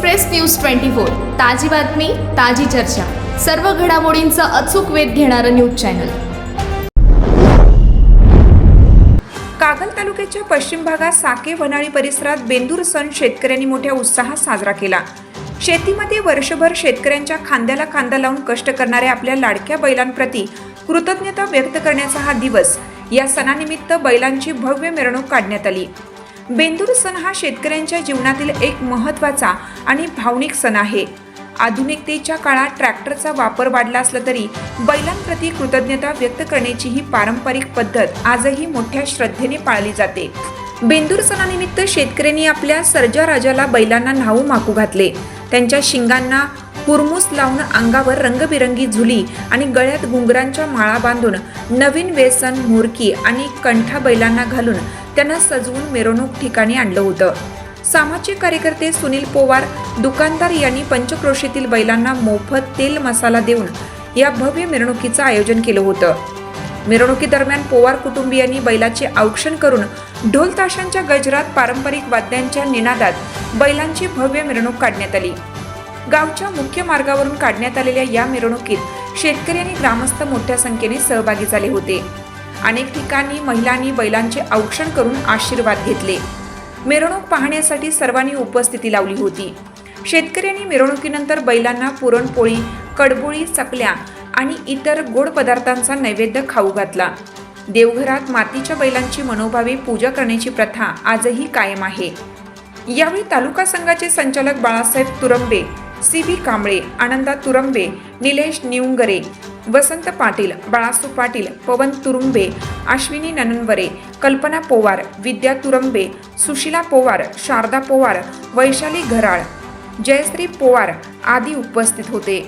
Express news twenty four. ताजी बातमी ताजी चर्चा. सर्व घडामोडींचा अचूक वेध घेणारं न्यूज चॅनल. कागल तालुक्याच्या पश्चिम भागात साके वनाळी परिसरात बेंदूर सण शेतकऱ्यांनी मोठ्या उत्साहात साजरा केला. शेतीमध्ये वर्षभर शेतकऱ्यांच्या खांद्याला खांदा लावून कष्ट करणाऱ्या आपल्या लाडक्या बैलांप्रती कृतज्ञता व्यक्त करण्याचा हा दिवस. या सणानिमित्त बैलांची भव्य मिरवणूक काढण्यात आली. बेंदूर सण हा शेतकऱ्यांच्या जीवनातील एक महत्त्वाचा आणि भावनिक सण आहे. आधुनिकतेच्या काळात ट्रॅक्टरचा वापर वाढला असला तरी बैलांप्रती कृतज्ञता व्यक्त करण्याची ही पारंपरिक पद्धत आजही मोठ्या श्रद्धेने पाळली जाते. बेंदूर सणानिमित्त शेतकऱ्यांनी आपल्या सर्जा राजाला बैलांना न्हावू माकू घातले. त्यांच्या शिंगांना हुरमुस लावून अंगावर रंगबिरंगी झुली आणि गळ्यात घुंगरांच्या माळा बांधून नवीन वेसन मोरकी आणि कंठा बैलांना घालून त्यांना सजवून मिरवणूक ठिकाणी आणलं होतं. सामाजिक कार्यकर्ते सुनील पोवार दुकानदार यांनी पंचक्रोशीतील बैलांना मोफत तेल मसाला देऊन या भव्य मिरवणुकीचं आयोजन केलं होतं. मिरवणुकीदरम्यान पोवार कुटुंबियांनी बैलाचे औक्षण करून ढोल ताशांच्या गजरात पारंपरिक वाद्यांच्या निनादात बैलांची भव्य मिरवणूक काढण्यात आली. गावच्या मुख्य मार्गावरून काढण्यात आलेल्या या मिरवणुकीत शेतकरी आणि ग्रामस्थ मोठ्या संख्येने सहभागी झाले होते. अनेक ठिकाणी महिलांनी बैलांचे औक्षण करून आशीर्वाद घेतले. मिरवणूक पाहण्यासाठी सर्वांनी उपस्थिती लावली होती. शेतकऱ्यांनी मिरवणुकीनंतर बैलांना पुरणपोळी कडबोळी चकल्या आणि इतर गोड पदार्थांचा नैवेद्य खाऊ घातला. देवघरात मातीच्या बैलांची मनोभावे पूजा करण्याची प्रथा आजही कायम आहे. यावेळी तालुका संघाचे संचालक बाळासाहेब तुरंबे सी बी कांबळे आनंदा तुरंबे निलेश निवंगरे वसंत पाटील बाळासू पाटील पवन तुरुंबे अश्विनी नननवरे कल्पना पोवार विद्या तुरंबे सुशिला पोवार शारदा पोवार वैशाली घराळ जयश्री पोवार आदी उपस्थित होते.